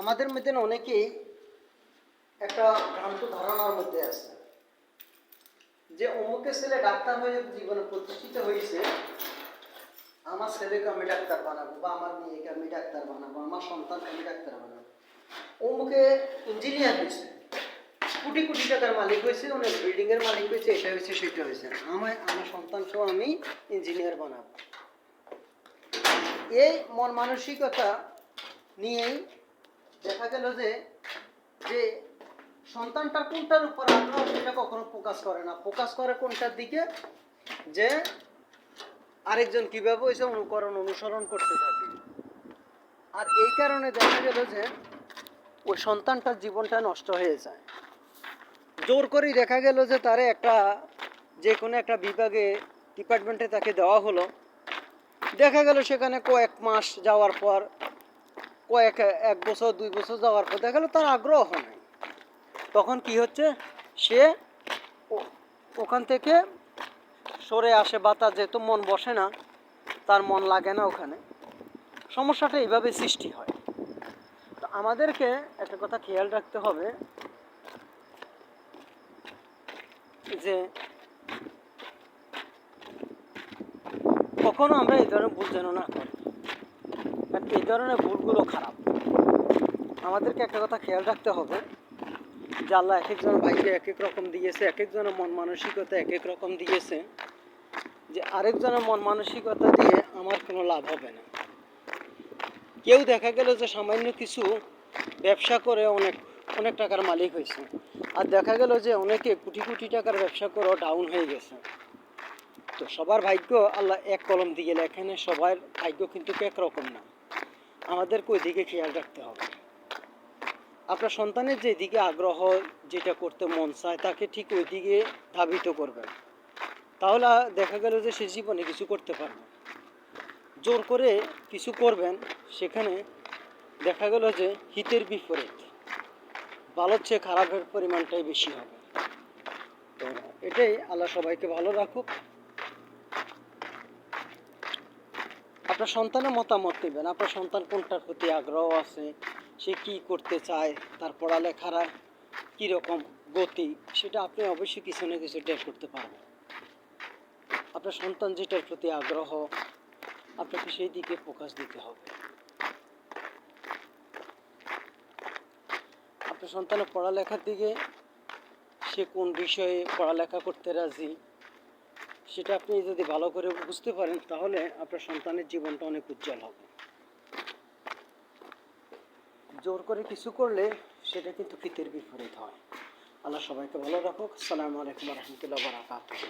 আমাদের মধ্যে অনেকেই একটা ভ্রান্ত ধারণার মধ্যে আছে। যে অমুকের ছেলে ডাক্তার হয়ে জীবনে প্রতিষ্ঠিত হয়েছে, আমার ছেলেকে আমি ডাক্তার বানাবো বা আমার মেয়েকে আমি ডাক্তার বানাবো, আমার সন্তানকে আমি ডাক্তার বানাবো। অমুকে ইঞ্জিনিয়ার হয়েছে। কোটি কোটি টাকার মালিক হয়েছে, অনেক বিল্ডিং এর মালিক হয়েছে, এটা হয়েছে, সেটা হয়েছে। আমার আমার সন্তান সহ আমি ইঞ্জিনিয়ার বানাবো। এই মন মানসিকতা নিয়েই দেখা গেল যে যে সন্তানটা কোনটার উপর আগ্রহ সেটা কখনো ফোকাস করে না। ফোকাস করে কোনটার দিকে? যে আরেকজন কীভাবে হয়েছে অনুকরণ, অনুসরণ করতে থাকে। আর এই কারণে দেখা গেল যে, ওই সন্তানটার জীবনটা নষ্ট হয়ে যায়। জোর করেই দেখা গেল যে, তারে একটা যে কোনো একটা বিভাগে ডিপার্টমেন্টে তাকে দেওয়া হলো। দেখা গেল সেখানে কয়েক মাস যাওয়ার পর কয়েক এক বছর, দুই বছর যাওয়ার পর দেখা গেল তার আগ্রহ নাই। তখন কি হচ্ছে? সে ওখান থেকে সরে আসে বা তার যেহেতু মন বসে না, তার মন লাগে না ওখানে। সমস্যাটা এইভাবে সৃষ্টি হয়। তো আমাদেরকে একটা কথা খেয়াল রাখতে হবে যে, কখনো আমরা এই ধরনের ভুল যেন না। করি কারণ এই ধরনের ভুলগুলো খারাপ। আমাদেরকে একটা কথা খেয়াল রাখতে হবে, যে আল্লাহ এক একজন ভাইকে এক এক রকম দিয়েছে, এক একজনের মন মানসিকতা এক এক রকম দিয়েছে, যে আরেকজনের মন মানসিকতা দিয়ে আমার কোনো লাভ হবে না। কেউ দেখা গেল যে সামান্য কিছু ব্যবসা করে অনেক অনেক টাকার মালিক হয়েছে, আর দেখা গেল যে অনেকে কোটি কোটি টাকার ব্যবসা করেও ডাউন হয়ে গেছে। তো সবার ভাগ্য আল্লাহ এক কলম দিয়ে লেখেন, সবার ভাগ্য কিন্তু একরকম না। আমাদেরকে ওই দিকে খেয়াল রাখতে হবে। আপনার সন্তানের যে দিকে আগ্রহ, যেটা করতে মন চায়, তাকে ঠিক ওই দিকে ধাবিত করবেন। তাহলে দেখা গেল যে সে জীবনে কিছু করতে পারবে জোর করে কিছু করবেন, সেখানে দেখা গেল যে হিতের বিপরীত। ভালোর চেয়ে খারাপের পরিমাণটাই বেশি হবে। তো এটাই আল্লাহ সবাইকে ভালো রাখুক। আপনার সন্তানের মতামত নেবেন। আপনার সন্তান কোনটার প্রতি আগ্রহ আছে? সে কি করতে চায়? তার পড়ালেখার কীরকম গতি? সেটা আপনি অবশ্যই কিছু না কিছু টের করতে পারবেন। আপনার সন্তান যেটার প্রতি আগ্রহ, আপনাকে সেই দিকে ফোকাস দিতে হবে। আপনার সন্তানের পড়ালেখার দিকে সে কোন বিষয়ে পড়ালেখা করতে রাজি? সেটা আপনি যদি ভালো করে বুঝতে পারেন, তাহলে আপনার সন্তানের জীবনটা অনেক উজ্জ্বল হবে। জোর করে কিছু করলে সেটা কিন্তু ফিতের বিপরীত হয়। আল্লাহ সবাইকে ভালো রাখুক। আসসালামু আলাইকুম রহমতুল্লাহ বারাকাতুহ।